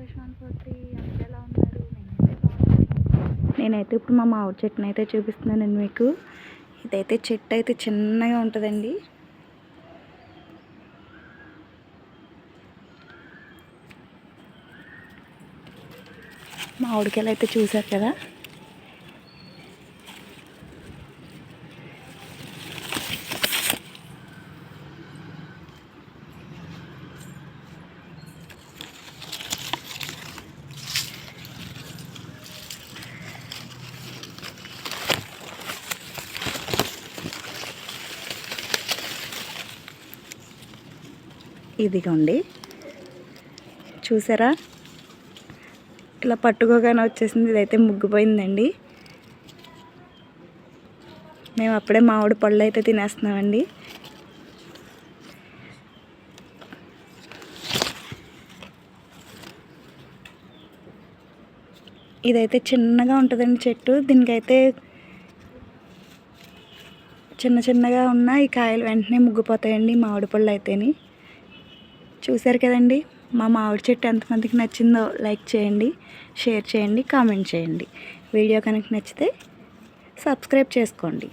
శశాంత్ పూర్తి అందరూ ఎలా ఉన్నారు? నేనైతే నేనైతే ఇప్పుడు మా మామిడి చెట్టుని అయితే చూపిస్తున్నానండి మీకు. ఇదైతే చెట్టు అయితే చిన్నగా ఉంటుందండి. మామిడికాయలు అయితే చూసారు కదా? ఇదిగోండి. చూసారా? ఇలా పట్టుకోగానే వచ్చేసింది. ఇదైతే ముగ్గిపోయిందండి. మేము అప్పుడే మామిడి పళ్ళు అయితే తినేస్తున్నామండి. ఇదైతే చిన్నగా ఉంటుందండి చెట్టు. దీనికైతే చిన్న చిన్నగా ఉన్న ఈ కాయలు వెంటనే ముగ్గిపోతాయండి మామిడి పళ్ళు అయితేని. చూశారు కదండి. మా మామిడి చెట్టు ఎంతమందికి నచ్చిందో లైక్ చేయండి షేర్ చేయండి కామెంట్ చేయండి. వీడియో కనుక నచ్చితే సబ్స్క్రైబ్ చేసుకోండి.